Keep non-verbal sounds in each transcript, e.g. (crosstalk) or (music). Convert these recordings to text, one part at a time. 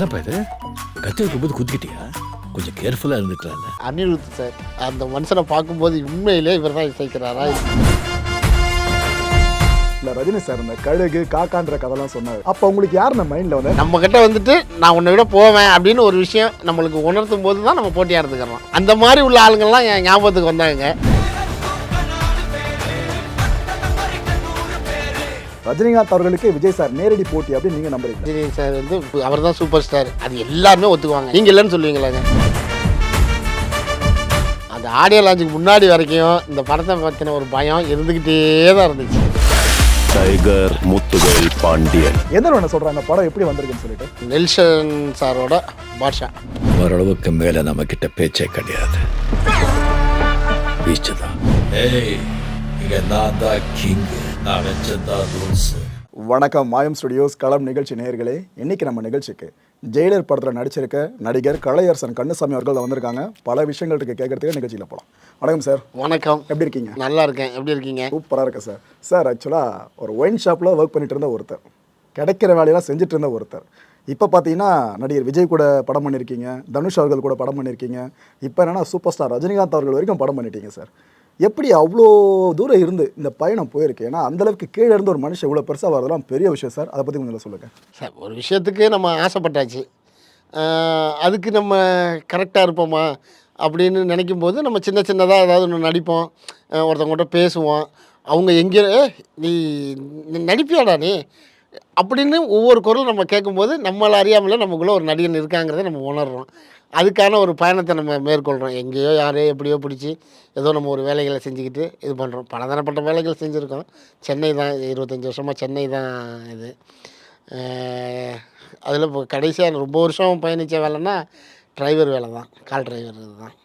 என்னப்பா இது? கத்தி வைக்கும்போது குத்திக்கிட்டியா கொஞ்சம் கேர்ஃபுல்லாக இருந்துக்கலாம்ல. அனிருத் சார் அந்த மனுஷனை பார்க்கும்போது உண்மையிலே இவர் தான் இசைக்கிறாரா? இல்ல ரஜினி சார் இந்த கழுகு காக்கான்ற கதைலாம் சொன்னாரு. அப்ப உங்களுக்கு யார் இந்த மைண்ட்ல வந்து நம்ம கிட்ட வந்துட்டு நான் உன்னை விட போவேன் அப்படின்னு ஒரு விஷயம் நம்மளுக்கு உணர்த்தும் போது தான் நம்ம போட்டியாக இருந்துக்கிறோம். அந்த மாதிரி உள்ள ஆளுங்கள்லாம் என் ஞாபகத்துக்கு வந்தாங்க. ரஜினிகாந்த் அவர்களுக்கு விஜய் சார் நேரடி போட்டி அப்படின்னு நீங்க நம்புறீங்க ரஜினி சார் வந்து அவர் தான் சூப்பர் ஸ்டார். அது எல்லாருமே ஒத்துக்குவாங்க. நீங்கள் இல்லைன்னு சொல்லுவீங்களாங்க அந்த ஆடியோ லான்ச்சுக்கு முன்னாடி வரைக்கும் இந்த படத்தை பற்றின ஒரு பயம் இருந்துக்கிட்டே தான் இருந்துச்சு. டைகர் முத்துவேல் பாண்டியன். எந்த ஒன்று சொல்றாங்க படம் எப்படி வந்திருக்குன்னு சொல்லிட்டு. நெல்சன் சாரோட பாட்ஷா. ஓரளவுக்கு மேலே நம்ம கிட்ட பேச்சே கிடையாது. (laughs) பீச்சு தான் ஏய் இங்க நான் தான் கிங் நான் வச்சதான் ரூல்ஸ் வணக்கம் மாயம் ஸ்டுடியோஸ் களம் நிகழ்ச்சி நேயர்களே. இன்னைக்கு நம்ம நிகழ்ச்சிக்கு ஜெயிலர் படத்தில் நடிச்சிருக்க நடிகர் கலையரசன் கண்ணுசாமி அவர்கள் வந்திருக்காங்க. பல விஷயங்கள் இருக்கு கேட்கறதுக்கு நிகழ்ச்சியில் போகலாம் வணக்கம் சார். வணக்கம். எப்படி இருக்கீங்க? நல்லா இருக்கேன். எப்படி இருக்கீங்க? சூப்பராக இருக்கு சார். சார் ஆக்சுவலாக ஒரு ஒயின் ஷாப்பில் ஒர்க் பண்ணிட்டு இருந்த ஒருத்தர் கிடைக்கிற வேலையெல்லாம் செஞ்சுட்டு இருந்த ஒருத்தர். இப்போ பார்த்தீங்கன்னா நடிகர் விஜய் கூட படம் பண்ணியிருக்கீங்க தனுஷ் அவர்கள் கூட படம் பண்ணியிருக்கீங்க இப்போ என்னன்னா சூப்பர் ஸ்டார் ரஜினிகாந்த் அவர்கள் வரைக்கும் படம் பண்ணிட்டீங்க சார். எப்படி அவ்வளோ தூரம் இருந்து இந்த பயணம் போயிருக்கு? ஏன்னா அந்தளவுக்கு கீழே இருந்து ஒரு மனுஷன் இவ்வளோ பெருசாக வரதெல்லாம் பெரிய விஷயம் சார். அதை பற்றி கொஞ்சம் சொல்லுங்கள் சார் ஒரு விஷயத்துக்கு நம்ம ஆசைப்பட்டாச்சு. அதுக்கு நம்ம கரெக்டாக இருப்போமா அப்படின்னு நினைக்கும் போது நம்ம சின்ன சின்னதாக ஏதாவது ஒன்று நடிப்போம். ஆஹ் பேசுவோம். அவங்க எங்கே நீ நீ நடிப்பியாடா நீ? அப்படின்னு ஒவ்வொரு குரல் நம்ம கேட்கும்போது நம்மளை அறியாமலே நமக்குள்ளே ஒரு நடிகன் இருக்காங்கிறத நம்ம உணர்றோம். அதுக்கான ஒரு பயணத்தை நம்ம மேற்கொள்கிறோம் எங்கேயோ யாரையோ எப்படியோ பிடிச்சி ஏதோ நம்ம ஒரு வேலைகளை செஞ்சுக்கிட்டு இது பண்ணுறோம் பலதரப்பட்ட வேலைகள் செஞ்சுருக்கோம். சென்னை தான் இருபத்தஞ்சி வருஷமாக சென்னை தான் இது. அதில் இப்போ கடைசியாக ரொம்ப வருஷம் பயணித்த வேலைன்னா டிரைவர் வேலை தான். கால் டிரைவர் இதுதான்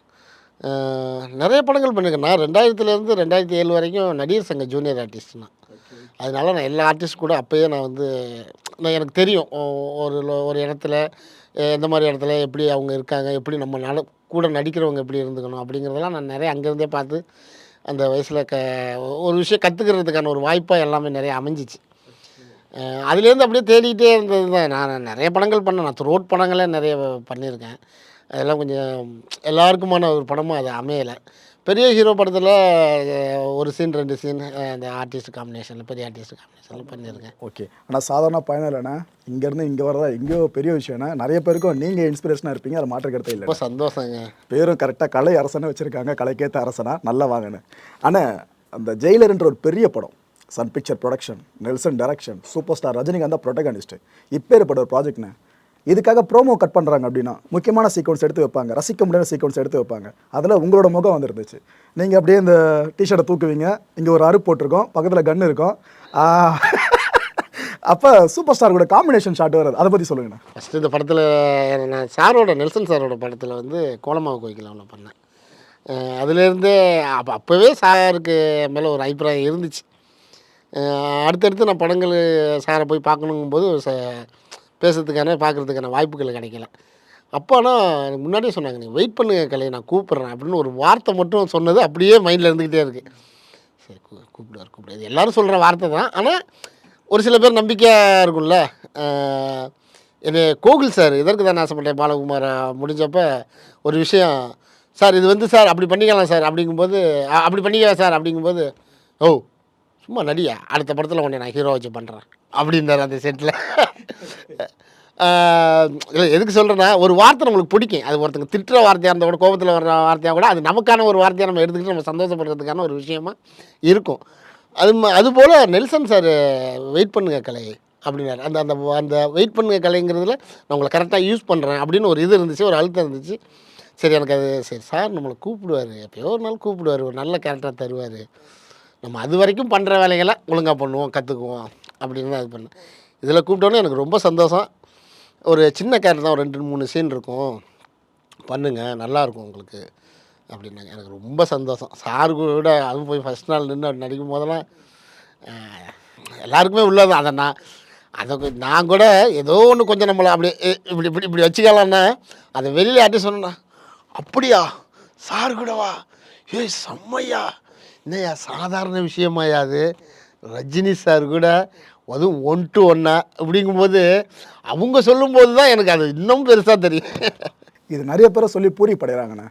நிறைய படங்கள் பண்ணியிருக்கேன். நான் ரெண்டாயிரத்துலேருந்து ரெண்டாயிரத்தி ஏழு வரைக்கும் நடிகர் சங்க ஜூனியர் ஆர்டிஸ்ட் நான். அதனால நான் எல்லா ஆர்டிஸ்ட் கூட அப்போயே நான் வந்து நான் எனக்கு தெரியும். ஒரு ஒரு இடத்துல எந்த மாதிரி இடத்துல எப்படி அவங்க இருக்காங்க எப்படி நம்ம நட கூட நடிக்கிறவங்க எப்படி இருந்துக்கணும் அப்படிங்கிறதெல்லாம் நான் நிறைய அங்கேருந்தே பார்த்து அந்த வயசில் க ஒரு விஷயம் கற்றுக்கிறதுக்கான ஒரு வாய்ப்பாக எல்லாமே நிறைய அமைஞ்சிச்சு. அதுலேருந்து அப்படியே தேடிக்கிட்டே இருந்தது தான். நான் நிறைய படங்கள் பண்ணேன். நான் ரோட் படங்களே நிறைய பண்ணியிருக்கேன். அதெல்லாம் கொஞ்சம் எல்லாருக்குமான ஒரு படமும் அது அமையலை. பெரிய ஹீரோ படத்தில் ஒரு சீன் ரெண்டு சீன் அந்த ஆர்டிஸ்ட் காம்பினேஷனில் பெரிய ஆர்டிஸ்ட் காம்பினேஷனில் பண்ணியிருக்கேன். ஓகே ஆனால் சாதாரண பயணம் இல்லைண்ணா. இங்கேருந்து இங்கே வரதா எங்கேயோ பெரிய விஷயம்னா நிறைய பேருக்கும் நீங்கள் இன்ஸ்பிரேஷனாக இருப்பீங்க அதை மாற்ற இல்லை ரொம்ப சந்தோஷங்க. பேரும் கரெக்டாக கலை அரசனை வச்சுருக்காங்க கலைக்கேற்ற அரசனா நல்லா வாங்கன்னு ஆனால் அந்த ஜெயிலர்ன்ற ஒரு பெரிய படம் Sun picture production Nelson direction super star Rajinikanth protagonist இப்பேற்பட்ட ஒரு ப்ராஜெக்ட்னு இதுக்காக ப்ரோமோ கட் பண்ணுறாங்க அப்படின்னா முக்கியமான சீக்வன்ஸ் எடுத்து வைப்பாங்க. ரசிக்க முடியாத சீக்வன்ஸ் எடுத்து வைப்பாங்க. அதில் உங்களோட முகம் வந்துருந்துச்சு. நீங்கள் அப்படியே இந்த டிஷர்ட்டை தூக்குவீங்க. இங்கே ஒரு அரு போட்டிருக்கோம். பக்கத்தில் கன்று இருக்கும். அப்போ சூப்பர் ஸ்டார் கூட காம்பினேஷன் ஷாட் வருது. அதை பற்றி சொல்லுங்கண்ணா. ஃபஸ்ட்டு இந்த படத்தில் நான் சாரோட நெல்சன் சாரோட படத்தில் வந்து கோலமாவு கோயிக்கில் ஒன்று பண்ணேன். அதுலேருந்தே அப்போ அப்போவே சாருக்கு மேலே ஒரு அபிப்பிராயம் இருந்துச்சு. அடுத்தடுத்து நான் படங்கள் சாரை போய் பார்க்கணுங்கும்போது ச பேசுறதுக்கான பார்க்குறதுக்கான வாய்ப்புகள் கிடைக்கல. அப்போ ஆனால் எனக்கு முன்னாடியே சொன்னாங்க நீ வெயிட் பண்ணுங்கள் கலை நான் கூப்பிட்றேன் அப்படின்னு ஒரு வார்த்தை மட்டும் சொன்னது அப்படியே மைண்டில் இருந்துக்கிட்டே இருக்குது சரி கூ கூப்பிடுவார் கூப்பிடுவார். எல்லோரும் சொல்கிற வார்த்தை தான். ஆனால் ஒரு சில பேர் நம்பிக்கையாக இருக்கும்ல. இது கோகுல் சார் இதற்கு தான் ஆசைப்பட்டேன் பாலகுமார் முடிஞ்சப்போ ஒரு விஷயம். சார் இது வந்து சார் அப்படி பண்ணிக்கலாம் சார் அப்படிங்கும்போது அப்படி பண்ணிக்கலாம் சார் அப்படிங்கும்போது ஓ சும்மா நடியா? அடுத்த படத்தில் உன்னை நான் ஹீரோ வச்சு பண்ணுறேன் அப்படின்றார் அந்த செட்டில் இல்லை எதுக்கு சொல்கிறேன்னா ஒரு வார்த்தை நம்மளுக்கு பிடிக்கும். அது ஒருத்தங்க திட்டுற வார்த்தையாக இருந்தால் கூட கோபத்தில் வர வார்த்தையாக கூட அது நமக்கான ஒரு வார்த்தையாக நம்ம எடுத்துக்கிட்டு நம்ம சந்தோஷப்படுறதுக்கான ஒரு விஷயமா இருக்கும். அது ம- அதுபோல் நெல்சன் சார் வெயிட் பண்ணுங்க கலை அப்படின்னாரு. அந்த அந்த அந்த வெயிட் பண்ணுங்க கலைங்கிறதுல நான் உங்களை கரெக்டாக யூஸ் பண்ணுறேன் அப்படின்னு ஒரு இது இருந்துச்சு ஒரு அழுத்தம் இருந்துச்சு. சரி எனக்கு அது சரி சார் நம்மளை கூப்பிடுவார். எப்பயோ ஒரு நாள் கூப்பிடுவார் ஒரு நல்ல கேரக்டர் தருவார். நம்ம அது வரைக்கும் பண்ணுற வேலைகளை ஒழுங்காக பண்ணுவோம் கற்றுக்குவோம் அப்படின்னு தான் இது பண்ணேன். இதில் கூப்பிட்டோன்னே எனக்கு ரொம்ப சந்தோஷம். ஒரு சின்ன கேரக்டர் தான் ஒரு ரெண்டு மூணு சீன் இருக்கும். பண்ணுங்கள் நல்லாயிருக்கும் உங்களுக்கு அப்படின்னாங்க. எனக்கு ரொம்ப சந்தோஷம். சாரு கூட அதுவும் போய் ஃபஸ்ட் நாள் நின்று அப்படி நடிக்கும் போதெல்லாம் எல்லாருக்குமே உள்ளது அதை நான் அதை நான் கூட ஏதோ ஒன்று கொஞ்சம் நம்மளை அப்படி இப்படி இப்படி இப்படி வச்சுக்கலாம்னா அதை வெளியில் யார்ட்டி சொன்னா அப்படியா? சார் கூடவா? ஏய் செம்மையா? என்னய்யா சாதாரண விஷயமாயா அது? ரஜினி சார் கூட அதுவும் ஒன் டு ஒன்னா அப்படிங்கும்போது அவங்க சொல்லும்போது தான் எனக்கு அது இன்னும் பெருசாக தெரியும். இது நிறைய பேரை சொல்லி பூரி படைகிறாங்கண்ணே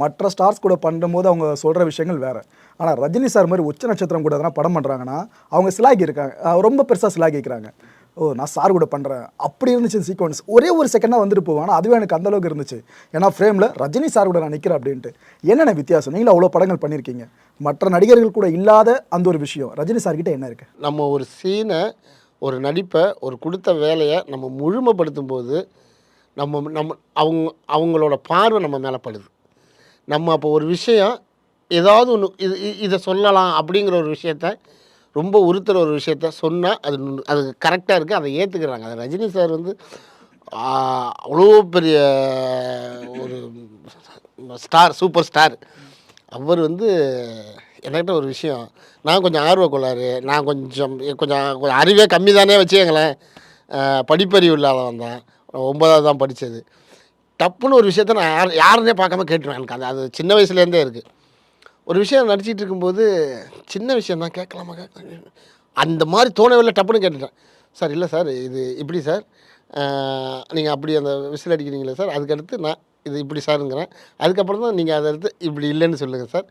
மற்ற ஸ்டார்ஸ் கூட பண்ணும்போது அவங்க சொல்கிற விஷயங்கள் வேறு. ஆனால் ரஜினி சார் மாதிரி உச்ச நட்சத்திரம் கூட எதனா படம் பண்ணுறாங்கன்னா அவங்க சிலாகி இருக்காங்க ரொம்ப பெருசாக சிலாகிக்கிறாங்க. ஓ நான் சார் கூட பண்ணுறேன் அப்படி இருந்துச்சு சீக்வன்ஸ் ஒரே ஒரு செகண்டாக வந்துட்டு போவேன் ஆனால் அதுவே எனக்கு அந்த அளவுக்கு இருந்துச்சு. ஏன்னா ஃப்ரேமில் ரஜினி சார் கூட நான் நிற்கிறேன் அப்படின்ட்டு. என்னென்ன வித்தியாசம்? நீங்கள் அவ்வளோ படங்கள் பண்ணியிருக்கீங்க மற்ற நடிகர்கள் கூட இல்லாத அந்த ஒரு விஷயம். ரஜினி சார்கிட்ட என்ன இருக்குது நம்ம ஒரு சீனை ஒரு நடிப்பை ஒரு கொடுத்த வேலையை நம்ம முழுமைப்படுத்தும் போது நம்ம நம்ம அவங்க அவங்களோட பார்வை நம்ம மேலே படுது. நம்ம அப்போ ஒரு விஷயம் ஏதாவது ஒன்று இது இதை சொல்லலாம் அப்படிங்கிற ஒரு விஷயத்த ரொம்ப உறுத்துற ஒரு விஷயத்த சொன்னால் அது அது கரெக்டாக இருக்குது அதை ஏற்றுக்கிறாங்க அது ரஜினி சார் வந்து அவ்வளோ பெரிய ஒரு ஸ்டார் சூப்பர் ஸ்டார் அவர் வந்து என்கிட்ட ஒரு விஷயம் நான் கொஞ்சம் ஆர்வ கொள்ளாரு நான் கொஞ்சம் கொஞ்சம் கொஞ்சம் அறிவே கம்மி தானே வச்சுக்கங்களேன். படிப்பறிவு இல்லாதவன் தான். ஒன்பதாவது தான் படித்தது டப்புன்னு ஒரு விஷயத்த நான் யார் யாருன்னே பார்க்காம கேட்டுருவேன் எனக்கு. அது அது சின்ன வயசுலேருந்தே இருக்குது ஒரு விஷயம் நடிச்சிட்டு இருக்கும்போது சின்ன விஷயம் தான் கேட்கலாமா கேட்கலாம். அந்த மாதிரி தோணவில்லை டப்புன்னு கேட்டுட்டேன். சார் இல்லை சார் இது இப்படி சார். நீங்கள் அப்படி அந்த விசில் அடிக்கிறீங்களே சார் அதுக்கடுத்து நான் இது இப்படி சாருங்கிறேன். அதுக்கப்புறம் தான் நீங்கள் அதை எடுத்து இப்படி இல்லைன்னு சொல்லுங்கள் சார்.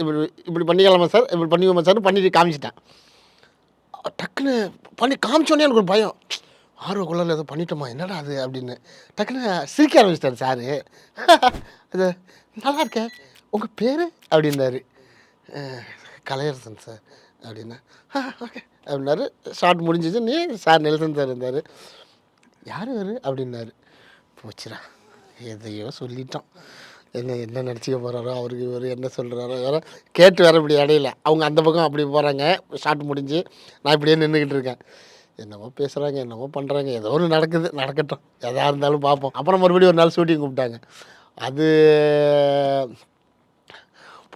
இப்படி இப்படி பண்ணிக்கலாமா சார்? இப்படி பண்ணிக்கோமா சார் பண்ணிட்டு காமிச்சிட்டேன். டக்குன்னு பண்ணி காமிச்சோன்னே எனக்கு ஒரு பயம். ஆர்வ குள்ளரில் ஏதோ பண்ணிட்டோமா என்னடா அது அப்படின்னு. டக்குன்னு சிரிக்க ஆரம்பிச்சிட்டாரு சாரு. அது நல்லா இருக்கேன். உங்கள் பேர்? அப்படின்னாரு. கலையரசன் சார். அப்படின்னா ஓகே. அப்படின்னாரு. ஷார்ட் முடிஞ்சிச்சு. நீ சார் நெல்சன் சார் இருந்தார். யார் வேறு அப்படின்னாரு. போச்சுரா எதையோ சொல்லிட்டோம். என்ன என்ன நினச்சிக்க போகிறாரோ அவருக்கு இவர் என்ன சொல்கிறாரோ வேறு கேட்டு வேறு இப்படி இடையில அவங்க அந்த பக்கம் அப்படி போகிறாங்க ஷார்ட் முடிஞ்சு. நான் இப்படியே நின்றுக்கிட்டு இருக்கேன். என்னமோ பேசுகிறாங்க என்னமோ பண்ணுறாங்க ஏதோ ஒன்று நடக்குது. நடக்கட்டும். எதாக இருந்தாலும் பார்ப்போம். அப்புறம் மறுபடியும் ஒரு நாள் ஷூட்டிங் கூப்பிட்டாங்க. அது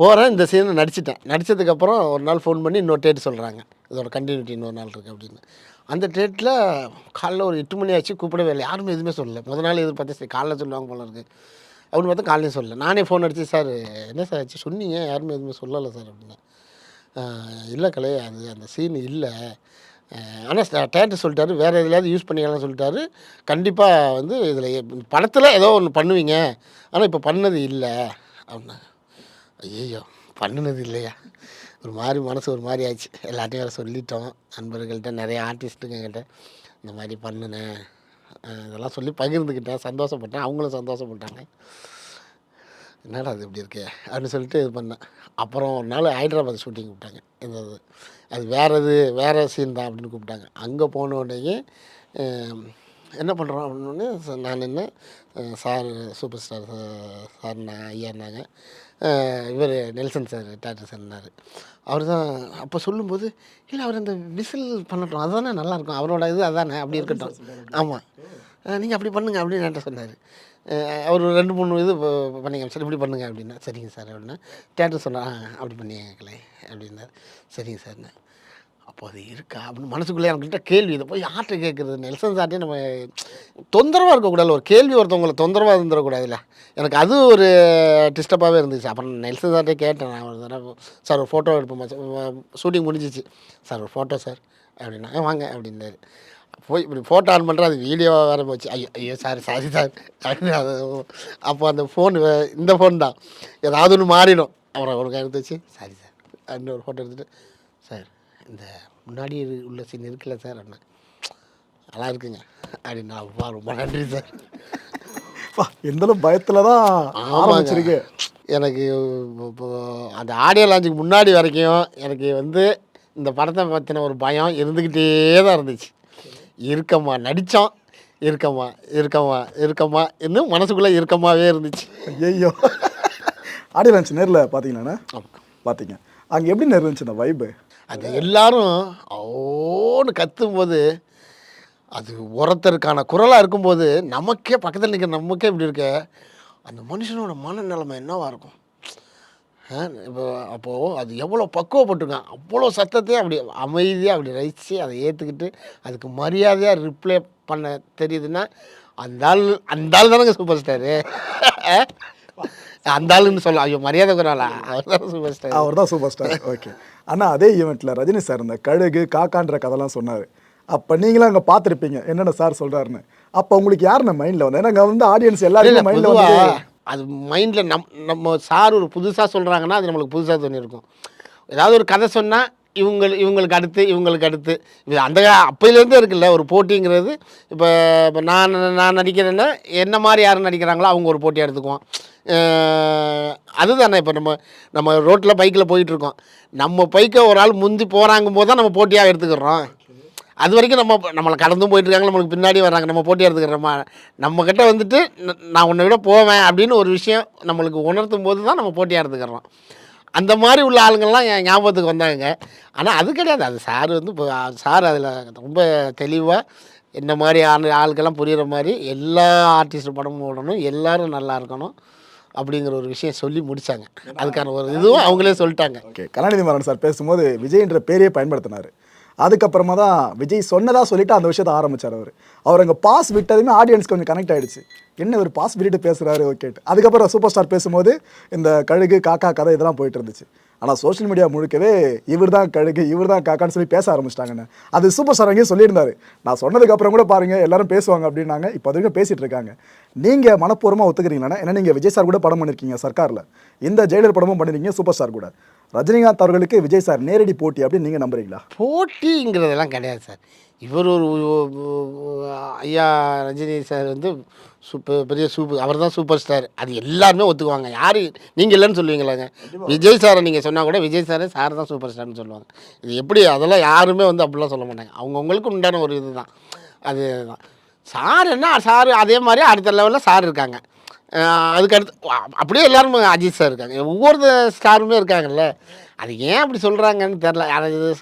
போகிறேன் இந்த சீனை நடிச்சிட்டேன். நடித்ததுக்கப்புறம் ஒரு நாள் ஃபோன் பண்ணி இன்னொரு டேட் சொல்கிறாங்க இதோட கண்டினியூட்டி இன்னொரு நாள் இருக்குது அப்படின்னு. அந்த டேட்டில் காலைல ஒரு எட்டு மணி ஆச்சு கூப்பிடவே இல்லை. யாருமே எதுவுமே சொல்லலை. முத நாள் எதிர்பார்த்தேன் சரி காலைல சொல்லுவாங்க போல இருக்குது அப்படின்னு பார்த்தா காலையிலையும் சொல்லலை. நானே ஃபோன் அடித்து சார் என்ன சார் ஆச்சு? சொன்னீங்க. யாருமே எதுவுமே சொல்லலை சார் அப்படின்னா. இல்லை கலை அது அந்த சீன் இல்லை. ஆனால் டேரக்டர் சொல்லிட்டாரு. வேறு எதுலையாவது யூஸ் பண்ணிக்கலாம்னு சொல்லிட்டாரு. கண்டிப்பாக வந்து இதில் படத்தில் ஏதோ ஒன்று பண்ணுவீங்க. ஆனால் இப்போ பண்ணது இல்லை. அப்படின்னா ஐயோ பண்ணுனது இல்லையா? ஒரு மாதிரி மனசு ஒரு மாதிரி ஆச்சு எல்லாத்தையும் வேறு சொல்லிட்டோம். நண்பர்கள்ட்ட நிறைய ஆர்டிஸ்ட்டுங்கக்கிட்ட இந்த மாதிரி பண்ணுனேன் இதெல்லாம் சொல்லி பகிர்ந்துக்கிட்டேன் சந்தோஷப்பட்டேன். அவங்களும் சந்தோஷப்பட்டாங்க. என்னடா அது இப்படி இருக்கே? அப்படின்னு சொல்லிட்டு இது பண்ணேன். அப்புறம் ஒரு நாள் ஹைதராபாத் ஷூட்டிங் கூப்பிட்டாங்க. இந்த அது வேறு இது வேறு சீன் தான் அப்படின்னு கூப்பிட்டாங்க. அங்கே போன உடனே என்ன பண்ணுறோம் அப்படின்னு நான் என்ன சார் சூப்பர் ஸ்டார் சார் நான் ஐயான்னாங்க இவர் நெல்சன் சார் டேரக்டர் சார்னார் அவர் தான் அப்போ சொல்லும்போது இல்லை அவர் அந்த விசில் பண்ணட்டும். அதுதானே நல்லாயிருக்கும் அவரோட இது அதானே? அப்படி இருக்கட்டும். ஆமாம் நீங்கள் அப்படி பண்ணுங்க அப்படின்னு என்கிட்ட சொன்னார். அவர் ரெண்டு மூணு இது ப- பண்ணிங்க சார் இப்படி பண்ணுங்க அப்படின்னா சரிங்க சார் அப்படின்னா தேட்டர் சொன்னா "ஆ, அப்படி பண்ணிக்கலே அப்படின்னாரு. சரிங்க சார்ண்ணே அப்போ அது இருக்கா? அப்படின்னு மனசுக்குள்ளே எனக்கிட்ட கேள்வி. இதை போய் யார்கிட்ட கேட்குறது? நெல்சன் சார்ட்டே நம்ம தொந்தரவாக இருக்கக்கூடாது. ஒரு கேள்வி ஒருத்தவங்களை தொந்தரவாக இருந்துடக்கூடாதுல்ல. எனக்கு அது ஒரு டிஸ்டர்பாகவே இருந்துச்சு. அப்புறம் நெல்சன் சார்ட்டே கேட்டேன். நான் ஒரு தடவை சார் ஒரு ஃபோட்டோ எடுப்போம். ஷூட்டிங் முடிஞ்சிச்சு. சார் ஒரு ஃபோட்டோ சார். அப்படின்னா வாங்க அப்படின்னாரு. போய் இப்படி ஃபோட்டோ ஆன் பண்ணுறேன் அது வீடியோ வேறு போச்சு. ஐயோ ஐயோ சாரி சாரி சார் அப்படின்னு அது அப்போ அந்த ஃபோன் இந்த ஃபோன் தான். ஏதாவது ஒன்று மாறிடும். அப்புறம் ஒரு எடுத்து வச்சு சாரி சார். அப்படின்னு ஒரு ஃபோட்டோ எடுத்துகிட்டு சார் இந்த முன்னாடி உள்ள சீன் இருக்குல்ல சார் அப்படின்னா நல்லா இருக்குங்க. அப்படின்னா அப்பா ரொம்ப நன்றி சார் எந்த பயத்தில் தான் ஆரம்பிச்சிருக்கு எனக்கு அந்த ஆடியோ லான்ச்சுக்கு முன்னாடி வரைக்கும் எனக்கு வந்து இந்த படத்தை பற்றின ஒரு பயம் இருந்துக்கிட்டே தான் இருந்துச்சு. இருக்கம்மா நடித்தோம் இருக்கம்மா இருக்கம்மா இருக்கம்மா இன்னும் மனசுக்குள்ளே இருக்கமாவே இருந்துச்சு. ஐயோ ஆடியோ லான்ச் நேரில் பார்த்தீங்களாண்ணே. பார்த்தீங்க அங்கே எப்படி இருந்துச்சு அந்த வைப்பு அது எல்லாரும் ஓன்னு கத்தும்போது அது ஒருத்தருக்கான குரலாக இருக்கும்போது நமக்கே பக்கத்தில் நிற்கிற நமக்கே இப்படி இருக்க. அந்த மனுஷனோட மனநிலைமை என்னவாக இருக்கும்? இப்போ அப்போது அது எவ்வளோ பக்குவப்பட்டிருக்கான்? அவ்வளோ சத்தத்தையும் அப்படி அமைதியாக அப்படி ரசித்து அதை ஏற்றுக்கிட்டு அதுக்கு மரியாதையாக ரிப்ளை பண்ண தெரியுதுன்னா அந்த ஆள் அந்த ஆள் தானேங்க சூப்பர் ஸ்டாரு அந்த ஆளுன்னு சொல்லலாம் ஐயோ மரியாதை குறாளா அவர் தான் சூப்பர் ஸ்டார் அவர் தான் சூப்பர் ஸ்டார் ஓகே ஆனால் அதே ஈவெண்ட்டில் ரஜினி சார் இந்த கழுகு காக்கான்ற கதைலாம் சொன்னார். அப்போ நீங்களும் அங்கே பார்த்துருப்பீங்க. என்னென்ன சார் சொல்கிறாருன்னு அப்போ உங்களுக்கு யாருன்னு மைண்டில் வந்து ஏன்னா அங்கே வந்து ஆடியன்ஸ் எல்லாருமே மைண்டில் வந்து அது மைண்டில் நம் நம்ம சார் ஒரு புதுசாக சொல்கிறாங்கன்னா அது நம்மளுக்கு புதுசாக தோணியிருக்கும். ஏதாவது ஒரு கதை சொன்னால் இவங்க இவங்களுக்கு அடுத்து இவங்களுக்கு அடுத்து. இது அந்த அப்போயிலேருந்தே இருக்குல்ல ஒரு போட்டிங்கிறது. இப்போ இப்போ நான் நான் நடிக்கிறேன்னா என்ன மாதிரி யார் நடிக்கிறாங்களோ அவங்க ஒரு போட்டியாக எடுத்துக்குவோம். அதுதானே இப்போ நம்ம நம்ம ரோட்டில் பைக்கில் போயிட்டுருக்கோம். நம்ம பைக்கை ஒரு ஆள் முந்தி போகிறாங்கும் போது தான் நம்ம போட்டியாக எடுத்துக்கிறோம். அது வரைக்கும் நம்ம நம்மளை கடந்தும் போயிட்டுருக்காங்க நம்மளுக்கு பின்னாடி வர்றாங்க. நம்ம போட்டி எடுத்துக்கிறோமா. நம்மக்கிட்ட வந்துட்டு நான் உன்னை விட போவேன் அப்படின்னு ஒரு விஷயம் நம்மளுக்கு உணர்த்தும் போது தான் நம்ம போட்டியாக எடுத்துக்கிறோம். அந்த மாதிரி உள்ள ஆளுங்கள்லாம் என் ஞாபகத்துக்கு வந்தாங்க. ஆனால் அது கிடையாது. அது சார் வந்து இப்போ சார் அதில் ரொம்ப தெளிவாக இந்த மாதிரி ஆள் ஆளுக்கெல்லாம் புரிகிற மாதிரி எல்லா ஆர்டிஸ்ட் படமும் ஓடணும் எல்லாரும் நல்லா இருக்கணும் அப்படிங்கிற ஒரு விஷயம் சொல்லி முடித்தாங்க அதுக்கான ஒரு இதுவும் அவங்களே சொல்லிட்டாங்க. ஓகே. கலாநிதி மாறன் சார் பேசும்போது விஜய்ன்ற பேரையே பயன்படுத்தினார். அதுக்கப்புறமா தான் விஜய் சொன்னதாக சொல்லிவிட்டு அந்த விஷயத்தை ஆரம்பிச்சார் அவர். அவர் அங்கே பாஸ் விட்டதுமே ஆடியன்ஸ் கொஞ்சம் கனெக்ட் ஆகிடுச்சு என்ன ஒரு பாஸ் விட்டுட்டு பேசுகிறாரு ஓகேட்டு அதுக்கப்புறம் சூப்பர் ஸ்டார் பேசும்போது இந்த கழுகு காக்கா கதை இதெல்லாம் போயிட்டு இருந்துச்சு. ஆனால் சோஷியல் மீடியா முழுக்கவே இவர் தான் கழுகு இவர் தான் காக்கான்னு சொல்லி பேச ஆரம்பிச்சிட்டாங்கன்னு அது சூப்பர் ஸ்டார் அங்கேயும் சொல்லியிருந்தாரு. நான் சொன்னதுக்கப்புறம் கூட பாருங்கள் எல்லாரும் பேசுவாங்க அப்படின்னாங்க. இப்போ அது வரைக்கும் இருக்காங்க. நீங்கள் மனப்பூர்வமாக ஒத்துக்கிறீங்களா ஏன்னா நீங்கள் விஜய் சார் கூட படம் பண்ணிருக்கீங்க சர்க்காரில். இந்த ஜெயிலர் படமும் பண்ணிருக்கீங்க சூப்பர் ஸ்டார் கூட. ரஜினிகாந்த் அவர்களுக்கு விஜய் சார் நேரடி போட்டி அப்படின்னு நீங்க நம்புறீங்களா? போட்டிங்கிறதெல்லாம் கிடையாது சார். இவர் ஒரு ஐயா ரஜினி சார் வந்து சூப்பர் பெரிய சூப்பர் அவர் தான் சூப்பர் ஸ்டார். அது எல்லாருமே ஒத்துக்குவாங்க. யார் நீங்கள் இல்லைன்னு சொல்லுவீங்களாங்க விஜய் சாரை நீங்கள் சொன்னால் கூட விஜய் சார் சார் தான் சூப்பர் ஸ்டார்னு சொல்லுவாங்க. இது எப்படி அதெல்லாம் யாருமே வந்து அப்படிலாம் சொல்ல மாட்டாங்க. அவங்கவுங்களுக்கு உண்டான ஒரு இதுதான். அது தான் சார் என்ன சார் அதே மாதிரி அடுத்த லெவலில் சார் இருக்காங்க. அஹ் அதுக்கு அடுத்து அ- அப்படியே எல்லாரும் அஜித் சார் இருக்காங்க. ஒவ்வொரு ஸ்டாருமே இருக்காங்கல்ல. அது ஏன் அப்படி சொல்கிறாங்கன்னு தெரில அது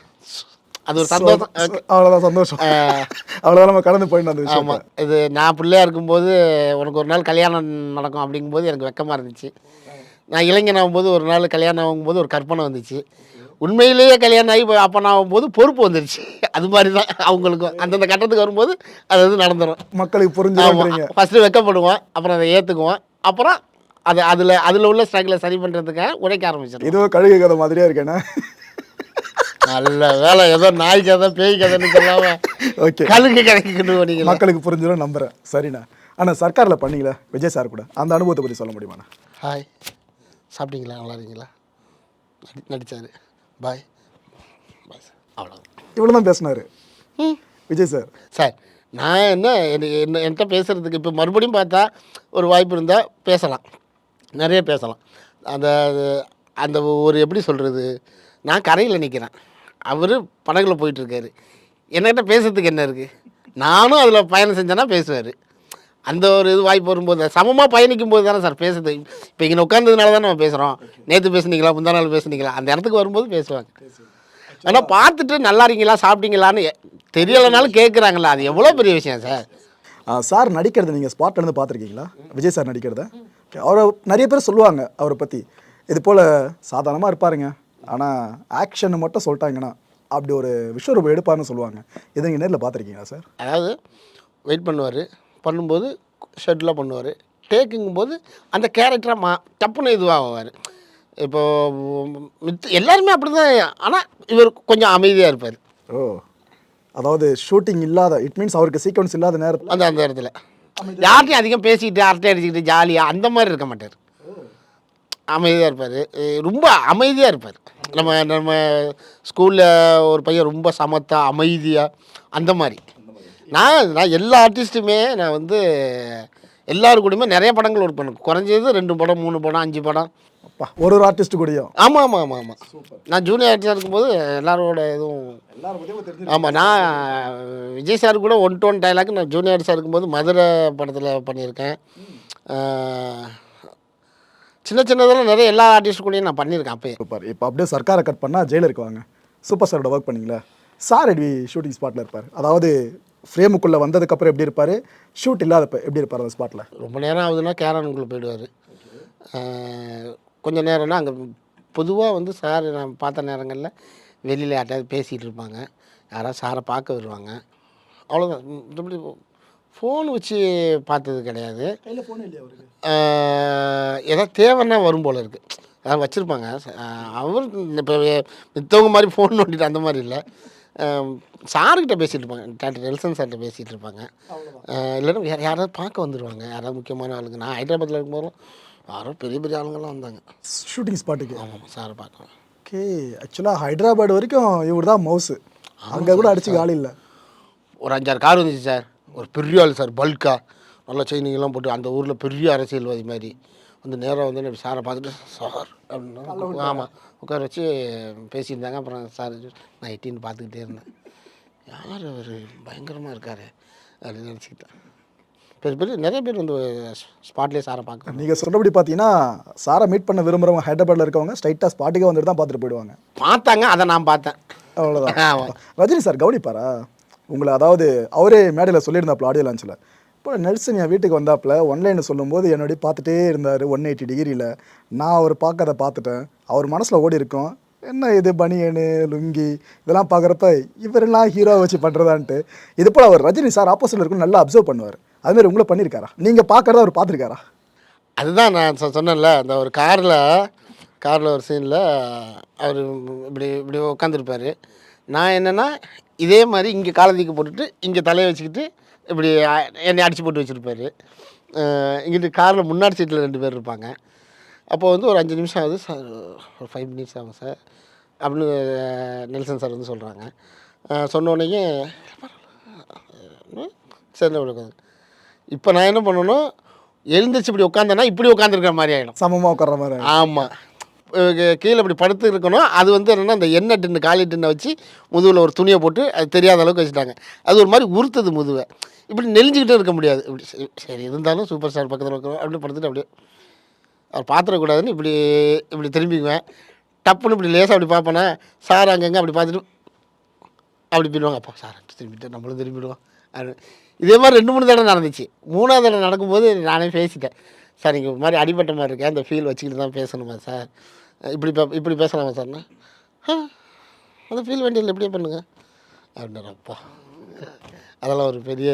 அது ஒரு சந்தோஷம். அவ்வளோதான் சந்தோஷம். (laughs) அவ்வளோதான் நம்ம கடந்து போயிட்டு ஆமாம் இது நான் பிள்ளையா இருக்கும்போது உனக்கு ஒரு நாள் கல்யாணம் நடக்கும் அப்படிங்கும்போது எனக்கு வெக்கமாக இருந்துச்சு. நான் இளைஞன் ஆகும்போது ஒரு நாள் கல்யாணம் ஆகும்போது ஒரு கற்பனை வந்துச்சு. உண்மையிலேயே கல்யாணம் ஆகி போய் அப்பன் ஆகும்போது பொறுப்பு வந்துருச்சு. அது மாதிரி தான் அவங்களுக்கும். அந்தந்த கட்டத்துக்கு வரும்போது அது வந்து நடந்துடும் மக்களுக்கு புரிஞ்சுக்கிறீங்க ஃபஸ்ட்டு வெக்கப்படுவோம் அப்புறம் அதை ஏற்றுக்குவோம் அப்புறம் அது அதில் அதில் உள்ள ஸ்ட்ரகிளை சரி பண்ணுறதுக்காக உழைக்க ஆரம்பிச்சிடும் இதுவும் கழுகு கதை மாதிரியே இருக்கேண்ணே நல்ல வேலை. ஏதோ நாய் கதை பேய் கதைன்னு சொல்லாம ஓகே. கழுகு கிடைக்குன்னு போனீங்களா. மக்களுக்கு புரிஞ்சிடும் நம்புறேன். சரிண்ணா. ஆனால் சர்க்காரில் பண்ணீங்களே? விஜய் சார் கூட. அந்த அனுபவத்தை பற்றி சொல்ல முடியுமாண்ணா? ஹாய் சாப்பிட்டீங்களா? நல்லா இருக்கீங்களா? நடி நடித்தார் பாய் பாய் சார் அவ்வளோ இவ்வளோ தான் பேசினாரு விஜய் சார். சார் நான் என்ன என்ன என்ன- என்கிட்ட பேசுகிறதுக்கு இப்போ மறுபடியும் பார்த்தா ஒரு வாய்ப்பு இருந்தால் பேசலாம். நிறைய பேசலாம். அந்த அது- அந்த ஒரு எப்படி சொல்கிறது நான் கரையில் நிற்கிறேன் அவர் படகுல போயிட்டுருக்காரு என்கிட்ட பேசுறதுக்கு என்ன இருக்குது நானும் அதில் பயணம் செஞ்சேன்னா பேசுவார். அந்த ஒரு இது வாய்ப்பு வரும்போது சமமாக பயணிக்கும் போது தானே சார் பேசுறது. இப்போ இங்கே உட்காந்ததுனால தான் நம்ம பேசுகிறோம் நேற்று பேசுனீங்களா முந்தா நாள் பேசுனீங்களா? அந்த இடத்துக்கு வரும்போது பேசுவாங்க. ஆனால் பார்த்துட்டு நல்லா இருக்கீங்களா சாப்பிட்டீங்களான்னு தெரியலைனாலும் கேட்குறாங்களா அது எவ்வளோ பெரிய விஷயம் சார். சார் நடிக்கிறத நீங்கள் ஸ்பாட்ல இருந்து பார்த்துருக்கீங்களா? விஜய் சார் நடிக்கிறத. அவரை நிறைய பேர் சொல்லுவாங்க அவரை பற்றி இது போல் சாதாரணமாக இருப்பாருங்க. ஆனால் ஆக்ஷன் மட்டும் சொல்லிட்டாங்கன்னா அப்படி ஒரு விஸ்வரூபம் எடுப்பாருன்னு சொல்லுவாங்க. இதை நீங்கள் நேரில் பார்த்துருக்கீங்களா சார்? அதாவது வெயிட் பண்ணுவார். பண்ணும்போது ஷெட்டில் பண்ணுவார். டேக்குங்கும் போது அந்த கேரக்டராக மா டப்புன்னு இதுவாகுவார் இப்போ மித்த எல்லாருமே அப்படி தான் ஆனால் இவர் கொஞ்சம் அமைதியாக இருப்பார். ஓ. அதாவது ஷூட்டிங் இல்லாத இட் மீன்ஸ் அவருக்கு சீக்வன்ஸ் இல்லாத நேரத்தில் அந்த அந்த இடத்துல யார்கிட்டையும் அதிகம் பேசிக்கிட்டு அரட்டை அடிச்சுக்கிட்டு ஜாலியாக அந்த மாதிரி இருக்க மாட்டார். அமைதியாக இருப்பார். ரொம்ப அமைதியாக இருப்பார். நம்ம நம்ம ஸ்கூலில் ஒரு பையன் ரொம்ப சமத்தா அமைதியாக அந்த மாதிரி. நான் நான் எல்லா ஆர்டிஸ்ட்டுமே நான் வந்து எல்லாரு கூடயுமே நிறைய படங்கள் ஒர்க் பண்ணேன் குறைஞ்சது ரெண்டு படம் மூணு படம் அஞ்சு படம். அப்பா ஒரு ஒரு ஆர்டிஸ்ட் கூடயும்? ஆமாம் ஆமாம் ஆமாம் ஆமாம் நான் ஜூனியர் ஆர்டிஸ்டாக இருக்கும்போது எல்லாரோட இதுவும் ஆமாம் நான் விஜய் சார் கூட ஒன் டு ஒன் டைலாக் நான் ஜூனியர் ஆர்டிஸ்டாக இருக்கும்போது மதுரை படத்தில் பண்ணியிருக்கேன். சின்ன சின்னதெல்லாம் நிறைய எல்லா ஆர்டிஸ்ட் கூடயும் நான் பண்ணியிருக்கேன் அப்பயே. சூப்பர். இப்போ அப்படியே சர்க்காரை கட் பண்ணால் ஜெயிலருக்கு வாங்க. சூப்பர் ஸ்டாரோட ஒர்க் பண்ணீங்களா? சார் எப்படி ஷூட்டிங் ஸ்பாட்டில் இருப்பார்? அதாவது ஃப்ரேமுக்குள்ளே வந்ததுக்கப்புறம் எப்படி இருப்பார்? ஷூட் இல்லாதப்ப எப்படி இருப்பார் அந்த ஸ்பாட்டில் ரொம்ப நேரம் ஆகுதுன்னா கேரனுக்குள்ளே போயிடுவார். கொஞ்சம் நேரம்னா அங்கே பொதுவாக வந்து சார் நான் பார்த்த நேரங்களில் வெளியில் யார்ட்டையாவது பேசிகிட்டு இருப்பாங்க. யாராவது சாரை பார்க்க வருவாங்க. அவ்வளோதான் மற்றபடி ஃபோன் வச்சு பார்த்தது கிடையாது. ஏதாவது தேவைன்னா வரும் போல இருக்குது அதாவது வச்சுருப்பாங்க? அவர் இப்போ மித்தவங்க மாதிரி ஃபோன் நோண்டிட்டு அந்த மாதிரி இல்லை. சார்கிட்ட பேசிகிட்டு இருப்பாங்க. டாக்டர் நெல்சன் சார்கிட்ட பேசிகிட்டு இருப்பாங்க. இல்லைன்னா வேறு யாராவது பார்க்க வந்துடுவாங்க யாராவது முக்கியமான ஆளுங்க. நான் ஹைதராபாத்தில் இருக்கும்போதும் யாரோ பெரிய பெரிய ஆளுங்கெல்லாம் வந்தாங்க. ஷூட்டிங் ஸ்பாட்டுக்கு ஆமாம் சாரை பார்க்கலாம் ஓகே ஆக்சுவலாக ஹைதராபாத் வரைக்கும் இவர் தான் மவுஸு அங்கே கூட அடிச்சு ஆள் இல்லை. ஒரு அஞ்சாறு கார் வந்துச்சு சார். ஒரு பெரிய ஆள் சார் பல்கா நல்ல செயினிங்கெல்லாம் போட்டு அந்த ஊரில் பெரிய அரசியல்வாதி மாதிரி. வந்து நேராக வந்து சாரை பார்த்துட்டு சார் அப்படின்னு ஆமாம் உட்கார வச்சு பேசியிருந்தாங்க. அப்புறம் சார் நான் எட்டின்னு பார்த்துக்கிட்டே இருந்தேன். யார் அவர்? பயங்கரமாக இருக்காரு அப்படின்னு நினச்சிக்கிட்டேன். பெரிய பெரிய நிறைய பேர் வந்து ஸ்பாட்லேயே சாரை பார்க்க நீங்கள் சொல்கிறபடி பார்த்தீங்கன்னா சாரை மீட் பண்ண விரும்புகிறவங்க ஹைதராபாத்தில் இருக்கவங்க ஸ்ட்ரைட்டாக ஸ்பாட்டுக்கே வந்துட்டு தான் பார்த்துட்டு போயிடுவாங்க. பார்த்தாங்க அதை நான் பார்த்தேன். அவ்வளோதான் ரஜினி சார் கவனிப்பாரா? உங்களை அதாவது அவரே மேடையில் சொல்லியிருந்தாப்புல ஆடியோ லான்ச்சில் இப்போ நெல்சன் என் வீட்டுக்கு வந்தாப்புல ஒன்லைன் சொல்லும்போது என்னோடய பார்த்துட்டே இருந்தார் ஒன் எயிட்டி டிகிரியில் நான் அவர் பார்க்கறத பார்த்துட்டேன். அவர் மனசில் ஓடி இருக்கும் என்ன இது பனியனு லுங்கி? இதெல்லாம் பார்க்குறப்ப இவரெல்லாம் ஹீரோவை வச்சு பண்ணுறதான்ட்டு இது போல் அவர் ரஜினி சார் ஆப்போசிட்டில் இருக்கும் நல்லா அப்சர்வ் பண்ணுவார். அதுமாதிரி உங்களை பண்ணியிருக்காரா? நீங்கள் பார்க்குறத அவர் பார்த்துருக்காரா? அதுதான் நான் சொ- சொன்னேன்ல அந்த ஒரு காரில் காரில் ஒரு சீனில் அவர் இப்படி இப்படி உட்காந்துருப்பார் நான் என்னென்னா இதே மாதிரி இங்கே காலதிக்கு போட்டுட்டு இங்கே தலையை வச்சுக்கிட்டு இப்படி என்னை அடித்து போட்டு வச்சுருப்பாரு. இங்கிட்டு காரில் முன்னாடி சீட்டில் ரெண்டு பேர் இருப்பாங்க. அப்போ வந்து ஒரு அஞ்சு நிமிஷம் ஆகுது சார் ஒரு ஃபைவ் மினிட்ஸ் ஆகும் சார் அப்படின்னு நெல்சன் சார் வந்து சொல்கிறாங்க சொன்ன உடனே சரி உட்காந்து இப்போ நான் என்ன பண்ணணும்? எழுந்திரிச்சு இப்படி உட்காந்தேன்னா இப்படி உட்காந்துருக்கிற மாதிரி ஆகிடும் சமமாக உட்கார்ற மாதிரி ஆமாம் கீழே இப்படி படுத்து இருக்கணும். அது வந்து என்னென்னா அந்த எண்ணெய் டின்னு காலி டின்னை வச்சு முதுகில் ஒரு துணியை போட்டு அது தெரியாத அளவுக்கு வச்சுட்டாங்க. அது ஒரு மாதிரி உறுத்துது முதுவை. இப்படி நெளிஞ்சிக்கிட்டே இருக்க முடியாது. இப்படி சரி- சரி இருந்தாலும் சூப்பர் ஸ்டார் பக்கத்தில் இருக்கிறோம் அப்படின்னு படுத்துட்டு அப்படியே அவர் பார்த்துடக்கூடாதுன்னு இப்படி இப்படி திரும்பிக்குவேன். டப்புன்னு இப்படி லேசாக அப்படி பார்ப்பேன்னா சார் அங்கங்கே அப்படி பார்த்துட்டு அப்படி போயிடுவாங்க. அப்பா சார் திரும்பிட்டு நம்மளும் திரும்பிடுவோம். அப்படின்னு. இதே மாதிரி ரெண்டு மூணு தடவை நடந்துச்சு. மூணாவது தடவை நடக்கும்போது நானே பேசிட்டேன். சார் இங்கே ஒரு மாதிரி அடிபட்ட மாதிரி இருக்கேன் அந்த ஃபீல் வச்சுக்கிட்டு தான் பேசணுமா சார்? இப்படி இப்படி பேசலாமா சார்னா ஆ அந்த ஃபீல் வேண்டியதில்லை எப்படியே பண்ணுங்க. அப்படின்றப்பா. அதெல்லாம் ஒரு பெரிய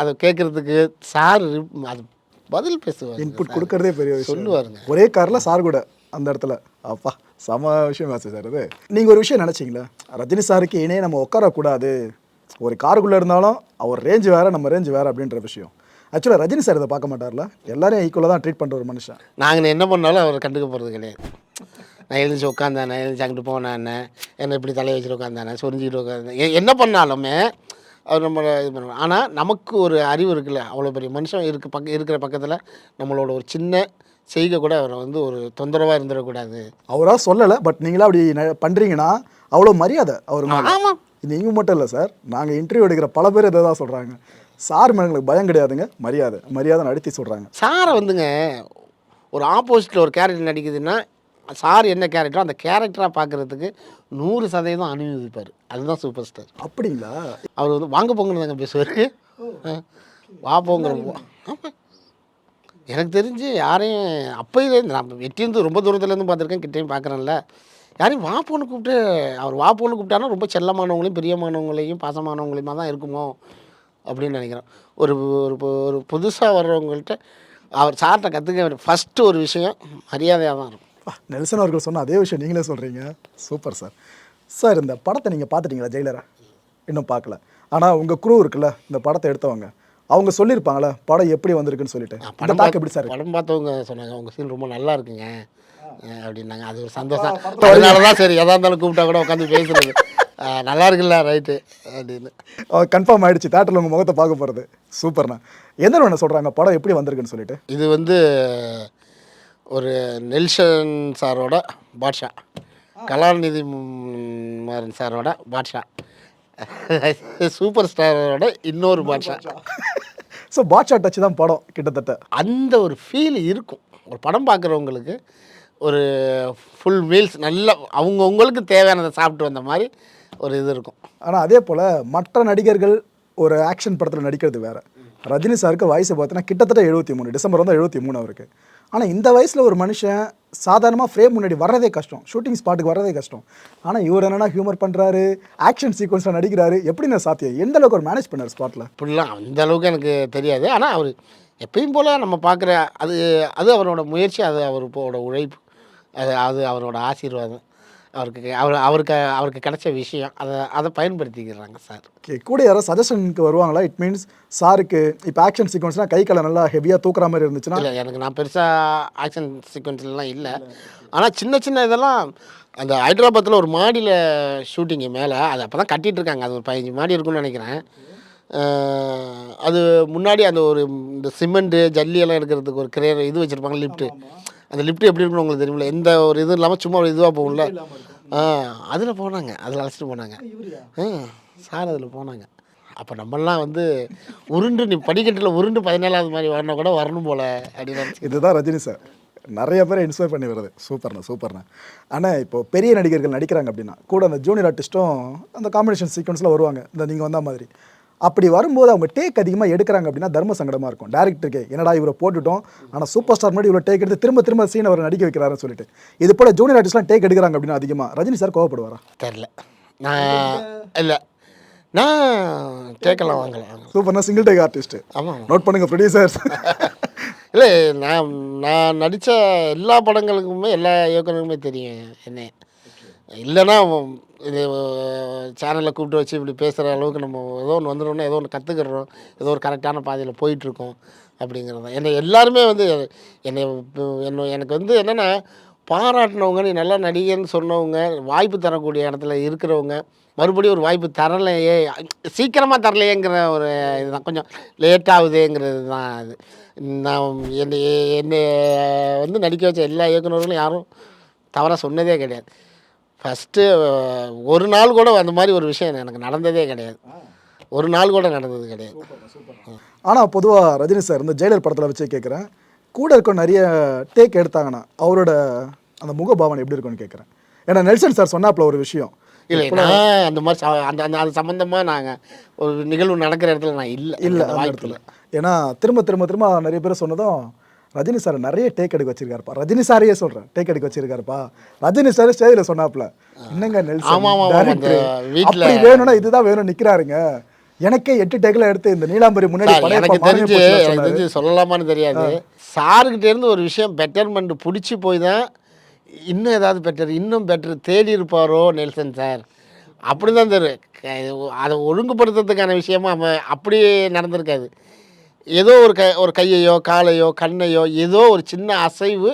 அதை கேட்குறதுக்கு சார் அது பதில் பேசுவார் இன்புட் கொடுக்கறதே பெரிய விஷயம். சொல்லுவாருங்க. ஒரே காரில் சார் கூட அந்த இடத்துல. அப்பா செம விஷயம் ஆச்சு சார் அது. நீங்கள் ஒரு விஷயம் நினச்சிங்களா? ரஜினி சாருக்கு இணையே நம்ம உட்காரக்கூடாது. ஒரு காருக்குள்ளே இருந்தாலும் அவர் ரேஞ்ச் வேறு நம்ம ரேஞ்ச் வேறு அப்படின்ற விஷயம். ஆக்சுவலாக ரஜினி சார் இதை பார்க்க மாட்டார்ல? எல்லாரையும் ஈக்குவலாக தான் ட்ரீட் பண்ணுற ஒரு மனுஷன். நாங்கள் என்ன பண்ணாலும் அவர் கண்டுக்க போகிறது கிடையாது. நான் எழுந்துச்சு உட்காந்தானே எழுந்துச்சு அங்கிட்டு போனானே என்ன இப்படி தலையை வச்சுட்டு உட்காந்தானே சொரிஞ்சிக்கிட்டு உட்காந்து என்ன பண்ணாலுமே அவர் நம்மளை இது பண்ணுவார். ஆனால் நமக்கு ஒரு அறிவு இருக்குல்ல அவ்வளோ பெரிய மனுஷன் இருக்கு பக்க இருக்கிற பக்கத்தில் நம்மளோட ஒரு சின்ன செய்கை கூட அவரை வந்து ஒரு தொந்தரவாக இருந்துடக்கூடாது. அவராக சொல்லலை பட் நீங்களா அப்படி பண்றீங்கன்னா அவ்வளோ மரியாதை அவர். ஆமாம் நீங்கள் மட்டும் இல்லை சார் நாங்கள் இன்டர்வியூ எடுக்கிற பல பேர் இதை தான் சொல்கிறாங்க சார் மேலே எங்களுக்கு பயம் கிடையாதுங்க. மரியாதை. மரியாதை நடத்தி சொல்கிறாங்க சாரை வந்துங்க ஒரு ஆப்போசிட்டில் ஒரு கேரக்டர் நடிக்குதுன்னா சார் என்ன கேரக்டரோ அந்த கேரக்டராக பார்க்குறதுக்கு நூறு சதவீதம் அனுமதிப்பார். அதுதான் சூப்பர் ஸ்டார் அப்படிங்களா? அவர் வந்து வாங்க போங்கன்னு தாங்க பேசுவார். வா போங்கிற எனக்கு தெரிஞ்சு யாரையும் அப்போயிலேருந்து நான் எட்டியிருந்து ரொம்ப தூரத்துலேருந்து பார்த்துருக்கேன் கிட்டேயும் பார்க்குறேன்ல. யாரையும் வா போன்னு கூப்பிட்டு அவர் வா போன்னு கூப்பிட்டானா ரொம்ப செல்லமானவங்களையும் பிரியமானவங்களையும் பாசமானவங்களையுமா தான் இருக்குமோ? அப்படின்னு நினைக்கிறேன் ஒரு ஒரு ஒரு புதுசாக வர்றவங்கள்ட்ட அவர் சார்கிட்ட கற்றுக்க ஃபஸ்ட்டு ஒரு விஷயம் மரியாதையாக தான் இருக்கும். நெல்சன் அவர்கள் சொன்ன அதே விஷயம் நீங்களே சொல்கிறீங்க சூப்பர் சார். சார் இந்த படத்தை நீங்கள் பார்த்துட்டீங்களா ஜெயிலரா? இன்னும் பார்க்கல. ஆனால் உங்கள் குரூ இருக்குல்ல இந்த படத்தை எடுத்தவங்க அவங்க சொல்லியிருப்பாங்களே படம் எப்படி வந்திருக்குன்னு சொல்லிட்டு. படம் டாக் எப்படி சார்? படம் பார்த்தவங்க சொன்னாங்க உங்கள் சீன் ரொம்ப நல்லா இருக்குங்க. அப்படின்னாங்க. அது ஒரு சந்தோஷம். அதனால தான் சரி எதா இருந்தாலும் கூப்பிட்டா கூட உட்காந்து பேசுறது. நல்லா இருக்குல்ல ரைட்டு அப்படின்னு. கன்ஃபார்ம் ஆயிடுச்சு. தேட்டரில் உங்கள் முகத்தை பார்க்க போகிறது சூப்பர்ண்ணா எந்த ஒன்று சொல்கிறாங்க படம் எப்படி வந்திருக்குன்னு சொல்லிட்டு. இது வந்து ஒரு நெல்சன் சாரோட பாட்ஷா. கலாநிதி மாறன் சாரோட பாட்ஷா. சூப்பர் ஸ்டாரோட இன்னொரு பாட்ஷா. ஸோ பாட்ஷா டச் தான் படம் கிட்டத்தட்ட. அந்த ஒரு ஃபீல் இருக்கும். ஒரு படம் பார்க்குறவங்களுக்கு ஒரு ஃபுல் மீல்ஸ் நல்ல அவங்கவுங்களுக்கு தேவையானதை சாப்பிட்டு வந்த மாதிரி ஒரு இது இருக்கும். ஆனால் அதே போல் மற்ற நடிகர்கள் ஒரு ஆக்ஷன் படத்தில் நடிக்கிறது வேற. ரஜினி சாருக்கு வயசு பார்த்தீங்கன்னா கிட்டத்தட்ட எழுபத்தி மூணு டிசம்பர் வந்து எழுபத்தி மூணு அவருக்கு. ஆனால் இந்த வயசில் ஒரு மனுஷன் சாதாரணமாக ஃப்ரேம் முன்னாடி வர்றதே கஷ்டம். ஷூட்டிங் ஸ்பாட்டுக்கு வர்றதே கஷ்டம். ஆனால் இவர் என்னன்னா ஹியூமர் பண்ணுறாரு ஆக்ஷன் சீக்வன்ஸில் நடிக்கிறாரு. எப்படிங்க சாத்தியம்? எந்த அளவுக்கு ஒரு மேனேஜ் பண்ணார் ஸ்பாட்டில் இப்படிலாம் அந்த அளவுக்கு எனக்கு தெரியாது. ஆனால் அவர் எப்பயும் போல் நம்ம பார்க்குற அது அது அவரோட முயற்சி அது அவரோட உழைப்பு அது அது அவரோட ஆசீர்வாதம். அவருக்கு அவர் அவருக்கு அவருக்கு கிடைச்ச விஷயம். அதை அதை பயன்படுத்திக்கிறாங்க சார். ஓகே கூட யாராவது சஜஷனுக்கு வருவாங்களா? இட் மீன்ஸ் சாருக்கு இப்போ ஆக்ஷன் சீக்வன்ஸ்னால் கை காலை நல்லா ஹெவியாக தூக்குற மாதிரி இருந்துச்சுன்னா? இல்லை எனக்கு நான் பெருசாக ஆக்ஷன் சீக்வன்ஸ்லாம் இல்லை. ஆனால் சின்ன சின்ன இதெல்லாம் அந்த ஹைதராபாத்தில் ஒரு மாடியில் ஷூட்டிங்கு மேலே அது அப்போ தான் கட்டிகிட்டு இருக்காங்க. அது ஒரு பதினஞ்சு மாடி இருக்கும்னு நினைக்கிறேன். அது முன்னாடி அந்த ஒரு இந்த சிமெண்ட்டு ஜல்லி எல்லாம் எடுக்கிறதுக்கு ஒரு கிரே இது வச்சுருப்பாங்க லிஃப்ட்டு அந்த லிஃப்ட் எப்படி இருக்குன்னு உங்களுக்கு தெரியுமில்ல எந்த ஒரு இது இல்லாமல் சும்மா ஒரு இதுவாக போகும்ல? ஆ அதில் போனாங்க. அதில் அழைச்சிட்டு போனாங்க. ஆ சார் அதில் போனாங்க. அப்போ நம்மளாம் வந்து உருண்டு நீ படிக்கட்டில் உருண்டு பதினேழாவது மாதிரி வரணும் கூட வரணும் போல அப்படின்னு இதுதான் ரஜினி சார். நிறைய பேரை இன்ஸ்பயர் பண்ணி வருது. சூப்பர்ண்ணா சூப்பர்ண்ணா. ஆனால் இப்போ பெரிய நடிகர்கள் நடிக்கிறாங்க அப்படின்னா கூட அந்த ஜூனியர் ஆர்டிஸ்ட்டும் அந்த காம்பினேஷன் சீக்வன்ஸில் வருவாங்க. இந்த நீங்கள் வந்த மாதிரி. அப்படி வரும்போது அவங்க டேக் அதிகமாக எடுக்கிறாங்க அப்படின்னா தர்ம சங்கடமாக இருக்கும். டேரக்டருக்கு என்னடா இவரை போட்டுட்டோம். ஆனால் சூப்பர் ஸ்டார் மாதிரி இவ்வளோ டேக் எடுத்து திரும்ப திரும்ப சீன் அவர் நடிக்க வைக்கிறாருன்னு சொல்லிட்டு. இது போல ஜூனியர் ஆர்டிஸ்ட்லாம் டேக் எடுக்கிறாங்க அப்படின்னா அதிகமாக ரஜினி சார் கோவப்படுவாரா? தெரில நான் இல்லை. நான் கேட்கலாம் வாங்கலாம் சூப்பர்னா சிங்கிள் டேக் ஆர்டிஸ்ட் ஆமாம் நோட் பண்ணுங்க ப்ரொடியூசர்ஸ் இல்லை நான் நான் நடித்த எல்லா படங்களுக்குமே எல்லா இயக்குனருக்குமே தெரியும் என்ன. இல்லைன்னா இது சேனலில் கூப்பிட்டு வச்சு இப்படி பேசுகிற அளவுக்கு நம்ம ஏதோ ஒன்று வந்துடணும் ஏதோ ஒன்று கற்றுக்கிறோம் ஏதோ ஒரு கரெக்டான பாதையில் போயிட்டுருக்கோம் அப்படிங்கிறது. தான் என்னை எல்லாருமே வந்து என்னை என்ன எனக்கு வந்து என்னென்னா பாராட்டினவங்க நீ நல்லா நடிகன்னு சொன்னவங்க வாய்ப்பு தரக்கூடிய இடத்துல இருக்கிறவங்க மறுபடியும் ஒரு வாய்ப்பு தரலையே சீக்கிரமாக தரலையேங்கிற ஒரு இதுதான். கொஞ்சம் லேட்டாகுதேங்கிறது தான் அது. நான் என்னை என்னை வந்து நடிக்க வச்ச எல்லா இயக்குநர்களும் யாரும் தவறாக சொன்னதே கிடையாது. ஃபஸ்ட்டு ஒரு நாள் கூட அந்த மாதிரி ஒரு விஷயம் எனக்கு நடந்ததே கிடையாது. ஒரு நாள் கூட நடந்தது கிடையாது. ஆனால் பொதுவாக ரஜினி சார் இந்த ஜெயிலர் படத்தில் வச்சு கேட்குறேன் கூட இருக்க நிறைய டேக் எடுத்தாங்கன்னா அவரோட அந்த முகபாவனை எப்படி இருக்கும்னு கேட்குறேன் ஏன்னா நெல்சன் சார் சொன்னாப்புல ஒரு விஷயம். இல்லை நான் அந்த மாதிரி அந்த அந்த அது சம்மந்தமாக நாங்கள் ஒரு நிகழ்வு நடக்கிற இடத்துல நான் இல்லை. இல்லை இடத்துல. ஏன்னா திரும்ப திரும்ப திரும்ப நிறைய பேர் சொன்னதும் ரஜினி சார் நிறைய டேக் எடுக்க வச்சிருக்காருப்பா. ரஜினி சாரையே சொல்கிறேன் டேக் எடுக்க வச்சிருக்காருப்பா. ரஜினி சார் ஸ்டேஜில் சொன்னாப்புல என்னங்க நெல்சன்? அப்படி வேணும்னா இதுதான் வேணும் நிற்கிறாருங்க எனக்கே எட்டு டேக்கில் எடுத்து இந்த நீலாம்பரி முன்னாடி எனக்கு தெரிஞ்சு எனக்கு. தெரிஞ்சு சொல்லலாமான்னு தெரியாது. சாருக்கிட்ட இருந்து ஒரு விஷயம் பெட்டர்மெண்ட் பிடிச்சி போய் தான் இன்னும் ஏதாவது பெட்டர் இன்னும் பெட்டர் தேடி இருப்பாரோ நெல்சன் சார்? அப்படி தான் தெரியும். அதை ஒழுங்குபடுத்துறதுக்கான விஷயமா அவன் அப்படியே நடந்திருக்காது. ஏதோ ஒரு க ஒரு கையையோ காலையோ கண்ணையோ ஏதோ ஒரு சின்ன அசைவு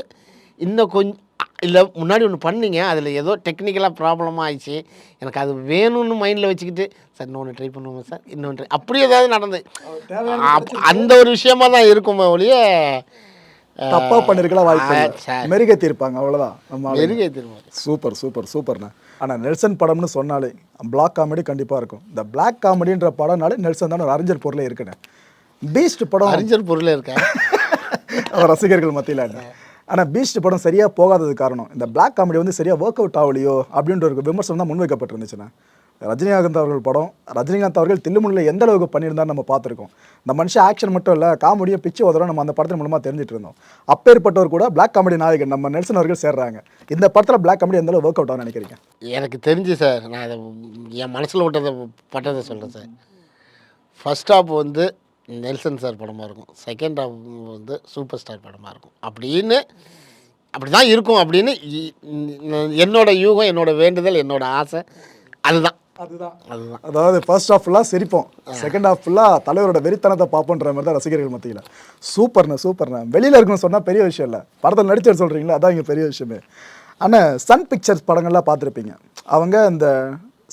இன்னும் கொஞ்சம் இல்லை முன்னாடி ஒன்று பண்ணீங்க அதில் ஏதோ டெக்னிக்கலாக ப்ராப்ளமாக ஆயிடுச்சு. எனக்கு அது வேணும்னு மைண்டில் வச்சுக்கிட்டு சார் இன்னொன்று ட்ரை பண்ணுவோம் சார்? இன்னொன்று அப்படி ஏதாவது நடந்து அந்த ஒரு விஷயமா தான் இருக்குமே ஒழிய தப்பா பண்ணிருக்கலாம் வாய்ப்பு இருப்பாங்க அவ்வளவுதான். நம்ம ஆளுங்க. மெருகே திரும்ப சூப்பர் சூப்பர் சூப்பர்ண்ணா. ஆனால் நெல்சன் படம்னு சொன்னாலே பிளாக் காமெடி கண்டிப்பாக இருக்கும். இந்த பிளாக் காமெடின்ற படம்னாலே நெல்சன் தான் ஒரு அறிஞர் பொருளே இருக்குண்ணே பீஸ்ட் படம். அறிஞர் பொருள் இருக்கேன் (laughs) அவர் ரசிகர்கள் மத்தியில். ஆனால் பீஸ்ட் படம் சரியாக போகாதது காரணம் இந்த பிளாக் காமெடி வந்து சரியாக ஒர்க் அவுட் ஆகலையோ அப்படின்ற ஒரு விமர்சனம் தான் முன்வைக்கப்பட்டிருந்துச்சுண்ணே ரஜினிகாந்த் அவர்கள் படம் ரஜினிகாந்த் அவர்கள் தில்லுமுல்ல எந்த அளவுக்கு பண்ணியிருந்தான்னு நம்ம பார்த்துருக்கோம். இந்த மனுஷன் ஆக்ஷன் மட்டும் இல்லை காமெடியை பிச்சு உதறோம் நம்ம அந்த படத்தின் மூலமாக தெரிஞ்சுட்டு இருந்தோம். அப்பேற்பட்டவர் கூட பிளாக் காமெடி நாயகன் நம்ம நெல்சன் அவர்கள் சேர்றாங்க. இந்த படத்தில் பிளாக் காமெடி எந்த அளவு ஒர்க் அவுட் ஆகும் நினைக்கிறீங்க? எனக்கு தெரிஞ்சு சார் நான் அதை என் மனசில் விட்டதை பட்டதை சொல்கிறேன் சார். ஃபர்ஸ்ட் ஹாப் வந்து நெல்சன் சார் படமாக இருக்கும். செகண்ட் ஹாப் வந்து சூப்பர் ஸ்டார் படமாக இருக்கும். அப்படின்னு அப்படி தான் இருக்கும் அப்படின்னு இ- ந- என்னோட யூகம் என்னோட வேண்டுதல் என்னோட ஆசை. அதுதான். அதுதான். அதுதான். அதாவது ஃபர்ஸ்ட் ஹாஃப் ஃபுல்லாக சிரிப்போம். செகண்ட் ஹாஃப் ஃபுல்லாக தலைவரோட வெறித்தனத்தை பார்ப்போன்ற மாதிரி தான் ரசிகர்கள் மத்தியில். சூப்பர்ண்ணே சூப்பர்ண்ணே. வெளியில் இருக்குன்னு சொன்னால் பெரிய விஷயம் இல்லை. படத்தில் நடிச்சர் சொல்கிறீங்களா அதான் இங்கே பெரிய விஷயமே. ஆனால் சன் பிக்சர்ஸ் படங்கள்லாம் பார்த்துருப்பீங்க. அவங்க இந்த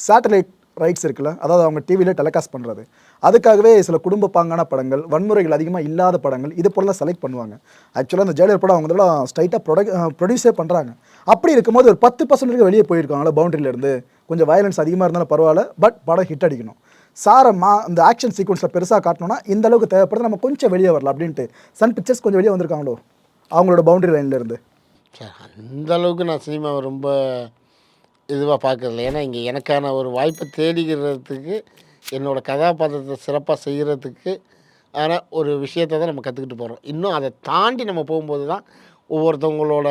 சேட்டலைட் ரைட்ஸ் இருக்குல்ல அதாவது அவங்க டிவியில் டெலிகாஸ்ட் பண்ணுறது அதுக்காகவே சில குடும்ப பாங்கான படங்கள் வன்முறைகள் அதிகமாக இல்லாத படங்கள் இது போலலாம் செலக்ட் பண்ணுவாங்க. ஆக்சுவலாக அந்த ஜெயலலிதா படம் அவங்களோட ஸ்ட்ரைட்டாக ப்ரொடக் ப்ரொடியூஸே பண்ணுறாங்க அப்படி இருக்கும்போது ஒரு பத்து பர்சன்ட் வெளியே போயிருக்காங்களா பவுண்டரியிலேருந்து கொஞ்சம் வயலன்ஸ் அதிகமாக இருந்தாலும் பரவாயில்ல பட் படம் ஹிட் அடிக்கணும். சாரை மா இந்த ஆக்ஷன் சீக்வன்ஸில் பெருசாக காட்டணும்னா இந்த அளவுக்கு தேவைப்படுது நம்ம கொஞ்சம் வெளியே வரலாம் அப்படின்ட்டு. சன் பிக்சர்ஸ் கொஞ்சம் வெளியே வந்திருக்காங்களோ அவங்களோட பவுண்டரி லைன்லேருந்து அந்த அளவுக்கு நான் சினிமாவை ரொம்ப இதுவாக பார்க்கறதில்ல. ஏன்னா இங்கே எனக்கான ஒரு வாய்ப்பை தேடிக்கிறதுக்கு என்னோட கதாபாத்திரத்தை சிறப்பாக செய்கிறதுக்கு ஆனால் ஒரு விஷயத்தை தான் நம்ம கற்றுக்கிட்டு போகிறோம் இன்னும் அதை தாண்டி நம்ம போகும்போது தான் ஒவ்வொருத்தவங்களோட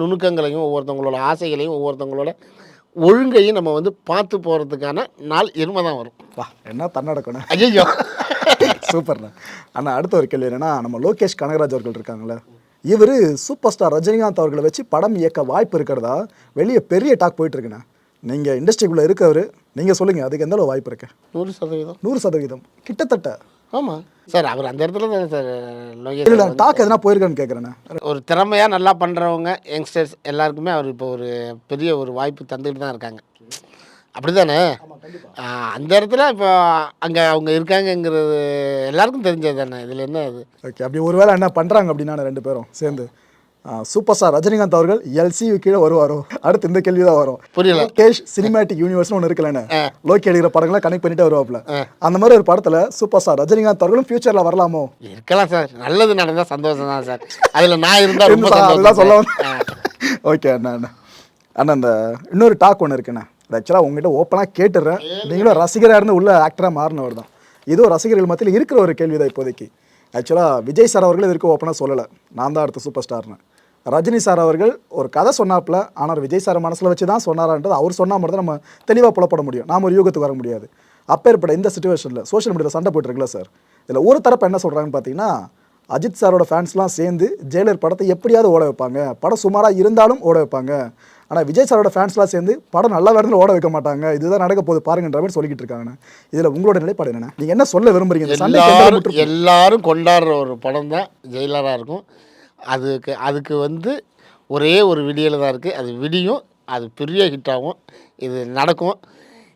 நுணுக்கங்களையும் ஒவ்வொருத்தவங்களோட ஆசைகளையும் ஒவ்வொருத்தவங்களோட ஒழுங்கையும் நம்ம வந்து பார்த்து போகிறதுக்கான நாள் இருமை தான் வரும். வா என்ன தன்னடக்கணும் ஐயோ சூப்பர்ண்ணா. அண்ணா அடுத்த ஒரு கேள்வி என்னன்னா நம்ம லோகேஷ் கனகராஜ் அவர்கள் இருக்காங்களே இவர் சூப்பர் ஸ்டார் ரஜினிகாந்த் அவர்களை வச்சு படம் இயக்க வாய்ப்பு இருக்கிறதா? வெளியே பெரிய டாக் போயிட்டு இருக்குண்ணா. நீங்கள் இண்டஸ்ட்ரிக்குள்ளே இருக்கவர் நீங்கள் சொல்லுங்கள் அதுக்கு எந்த அளவு வாய்ப்பு இருக்கு? நூறு சதவீதம். நூறு சதவீதம். கிட்டத்தட்ட. ஆமாம் சார் அவர் அந்த இடத்துல தான் சார் லோகேஷ் இல்லை டாக் எதனா போயிருக்கான்னு கேட்குறேண்ணே ஒரு திறமையாக நல்லா பண்ணுறவங்க யங்ஸ்டர்ஸ் எல்லாருக்குமே அவர் இப்போ ஒரு பெரிய ஒரு வாய்ப்பு தந்துக்கிட்டு தான் இருக்காங்க. அப்படி தானே அந்த இடத்துல இப்போ அங்கே அவங்க இருக்காங்கங்கிறது எல்லாருக்கும் தெரிஞ்சது தானே இதில் என்ன அது ஓகே அப்படி ஒருவேளை என்ன பண்ணுறாங்க அப்படின்னா ரெண்டு பேரும் சேர்ந்து. சூப்பர் ஸ்டார் ரஜினிகாந்த் அவர்கள் எல்சியு கீழே வருவாரோ? அடுத்து இந்த கேள்வி தான் வரும். புரியல. லோகேஷ் சினிமேட்டிக் யூனிவர்ஸ்னு ஒன்று இருக்குல்லண்ணே லோக்கி எடுக்கிற படங்களை கனெக்ட் பண்ணிட்டே வருவாப்ல அந்த மாதிரி ஒரு படத்தில் சூப்பர் ஸ்டார் ரஜினிகாந்த் அவர்களும் ஃபியூச்சரில் வரலாமோ? இருக்கலாம் சார். நல்லது நடந்தால் சந்தோஷம் தான் சார். அதில் நான் இருந்தால் ரொம்ப அதுதான் சொல்ல. ஓகே அண்ணா அண்ணா. அண்ணா அந்த இன்னொரு டாக் ஒன்று இருக்குண்ணே. ஆக்சுவலாக உங்ககிட்ட ஓப்பனாக கேட்டுடுறேன் நீங்களும் ரசிகராக இருந்து உள்ள ஆக்டராக மாறினவர் தான். இதுவும் ரசிகர்கள் மத்தியில் இருக்கிற ஒரு கேள்வி தான் இப்போதைக்கு ஆக்சுவலாக விஜய் சார் அவர்கள் இதற்கு ஓப்பனாக சொல்லலை. நான் தான் அடுத்த சூப்பர் ஸ்டார்னு ரஜினி சார் அவர்கள் ஒரு கதை சொன்னாப்புல ஆனால் விஜய் சார் மனசில் வச்சு தான் சொன்னாரான்றது அவர் சொன்னால் மட்டும் நம்ம தெளிவாக புலப்பட முடியும். நாம ஒரு யூகத்துக்கு வர முடியாது. அப்பேற்பட்ட இந்த சுச்சுவேஷனில் சோஷியல் மீடியாவில் சண்டை போயிட்டு இருக்குல்ல சார்? இதில் ஒரு தரப்பு என்ன சொல்கிறாங்கன்னு பார்த்தீங்கன்னா அஜித் சாரோட ஃபேன்ஸ்லாம் சேர்ந்து ஜெயிலர் படத்தை எப்படியாவது ஓட வைப்பாங்க. படம் சுமாராக இருந்தாலும் ஓட வைப்பாங்க. ஆனால் விஜய் சாரோட ஃபேன்ஸ்லாம் சேர்ந்து படம் நல்ல இடத்துல ஓட வைக்க மாட்டாங்க. இதுதான் நடக்க போகுது பாருங்கன்ற மாதிரி சொல்லிக்கிட்டு இருக்காங்க இதில் உங்களோட நிலைப்பாடு என்னென்ன நீங்கள் என்ன சொல்ல விரும்புறீங்க? எல்லாரும் கொண்டாடுற ஒரு படம் தான் ஜெயிலராக இருக்கும். அதுக்கு அதுக்கு வந்து ஒரே ஒரு விடியல் தான் இருக்குது அது விடியும் அது பெரிய ஹிட் ஆகும். இது நடக்கும்.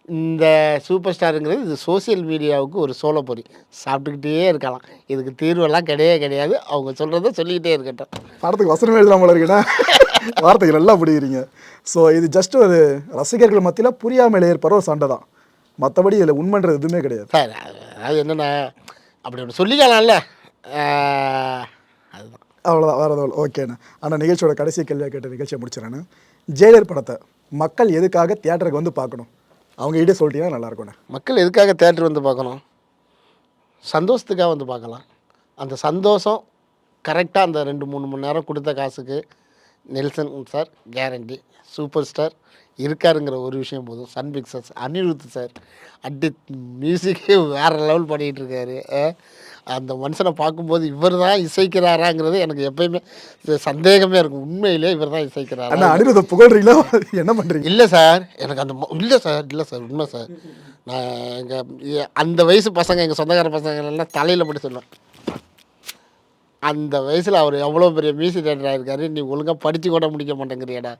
இந்த சூப்பர் ஸ்டாருங்கிறது இது சோஷியல் மீடியாவுக்கு ஒரு சோளப்பொறி சாப்பிட்டுக்கிட்டே இருக்கலாம். இதுக்கு தீர்வெல்லாம் கிடையவே கிடையாது. அவங்க சொல்கிறத சொல்லிக்கிட்டே இருக்கட்டும். படத்துக்கு வசனம் எழுதலாம் போல இருக்குன்னா வார்த்தைகள் எல்லாம் பிடிக்கிறீங்க ஸோ இது ஜஸ்ட் ஒரு ரசிகர்கள் மத்தியில் புரியாமல் ஏற்படுற ஒரு சண்டை தான். மற்றபடி இதில் உண்மைன்றது எதுவுமே கிடையாது. சார் அது- என்னென்ன அப்படி ஒன்று சொல்லிக்கலாம்ல. அதுதான். அவ்வளோதான் வேறு எதுவும் ஓகேண்ணா ஆனால் நிகழ்ச்சியோட கடைசி கேள்வியாக கேட்ட நிகழ்ச்சியை முடிச்சிடறேன்னு ஜெயிலர் படத்தை மக்கள் எதுக்காக தியேட்டருக்கு வந்து பார்க்கணும்? அவங்க கிட்டே சொல்லிட்டீங்கன்னா நல்லா மக்கள் எதுக்காக தேட்டர் வந்து பார்க்கணும்? சந்தோஷத்துக்காக வந்து பார்க்கலாம். அந்த சந்தோஷம் கரெக்டாக அந்த ரெண்டு மூணு மணி நேரம் கொடுத்த காசுக்கு Nelson sir guarantee super star இருக்காருங்கிற ஒரு விஷயம் போதும். சன் பிக்சர்ஸ் அனிருத் சார் அடி மியூசிக்கே வேறு லெவல் பண்ணிகிட்டு இருக்காரு. அந்த மனுஷனை பார்க்கும்போது இவர் தான் இசைக்கிறாராங்கிறது எனக்கு எப்பயுமே சந்தேகமே இருக்கும். உண்மையிலே இவர் தான் இசைக்கிறாரா? அண்ணா அனிருத்தை புகழ்றீங்களா? என்ன பண்ணுறீங்க இல்லை சார் எனக்கு அந்த இல்லை சார் இல்லை சார் உண்மை சார் நான் எங்கள் அந்த வயசு பசங்க எங்கள் சொந்தக்கார பசங்க எல்லாம் தலையில் போட்டு சொல்லுவேன். அந்த வயசில் அவர் எவ்வளோ பெரிய மியூசிக் டேரக்டர் ஆயிருக்காரு நீ ஒழுங்காக படித்து கூட முடிக்க மாட்டேங்கிறியடா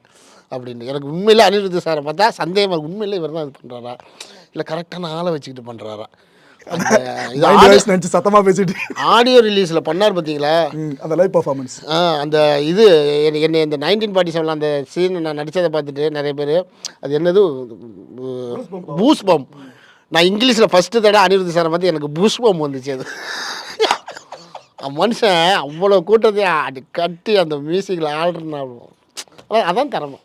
அப்படின்னு. எனக்கு உண்மையிலே அனிருத் சாரை பார்த்தா சந்தேகமாக. உண்மையிலே இவர் தான் இது பண்ணுறாரா இல்லை கரெக்டான ஆளை வச்சுக்கிட்டு பண்ணுறாரா நினச்சி சத்தமாக பேசிட்டு. ஆடியோ ரிலீஸில் பண்ணார் பார்த்தீங்களா? அந்த லைவ் பர்ஃபார்மன்ஸ் ஆ அந்த இது என்னை இந்த நைன்டீன் ஃபார்ட்டி செவனில் அந்த சீன் நான் நடித்ததை பார்த்துட்டு நிறைய பேர் அது என்னது? பூஸ் பம் நான் இங்கிலீஷில் ஃபஸ்ட்டு தடவை அனிருத் சாரை பார்த்து எனக்கு பூஸ் பம் வந்துச்சு அது. மனுஷன் அவ்வளோ கூட்டத்தையும் அடி கட்டி அந்த மியூசிக்கில் ஆடுறா அதான் திறமை.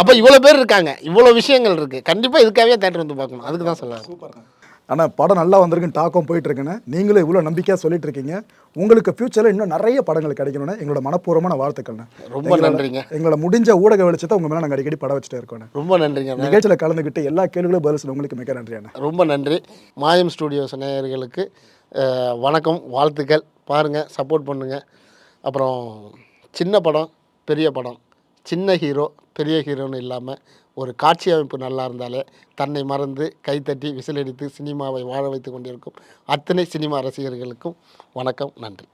அப்போ இவ்வளோ பேர் இருக்காங்க. இவ்வளோ விஷயங்கள் இருக்குது கண்டிப்பாக இதுக்காகவே தேட்டர் வந்து பார்க்கணும். அதுக்கு தான் சொல்லுவேன் ஆனால் படம் நல்லா வந்திருக்குன்னு டாக்கம் போயிட்டு இருக்குன்னு நீங்களும் இவ்வளோ நம்பிக்கையாக சொல்லிட்டு இருக்கீங்க உங்களுக்கு ஃபியூச்சரில் இன்னும் நிறைய படங்கள் கிடைக்கணும்னு எங்களோட மனப்பூர்வமான வாழ்த்துக்கள்ண்ணே. ரொம்ப நன்றிங்க. எங்களோட முடிஞ்ச ஊடக வெளிச்சத்தை உங்கள் மேலே நாங்கள் அடிக்கடி படம் வச்சுட்டே இருக்கோண்ணே. ரொம்ப நன்றிங்க நிகழ்ச்சியில் கலந்துக்கிட்டு எல்லா கேள்விகளும் பதில் உங்களுக்கு மிக நன்றி அண்ணா ரொம்ப நன்றி. மாயம் ஸ்டூடியோஸ் நேயர்களுக்கு வணக்கம் வாழ்த்துக்கள். பாருங்கள் சப்போர்ட் பண்ணுங்கள் அப்புறம் சின்ன படம் பெரிய படம். சின்ன ஹீரோ பெரிய ஹீரோன்னு இல்லாமல் ஒரு காட்சி அமைப்பு நல்லா இருந்தாலே தன்னை மறந்து கைத்தட்டி விசிலடித்து சினிமாவை வாழ வைத்து கொண்டிருக்கும் அத்தனை சினிமா ரசிகர்களுக்கும் வணக்கம் நன்றி.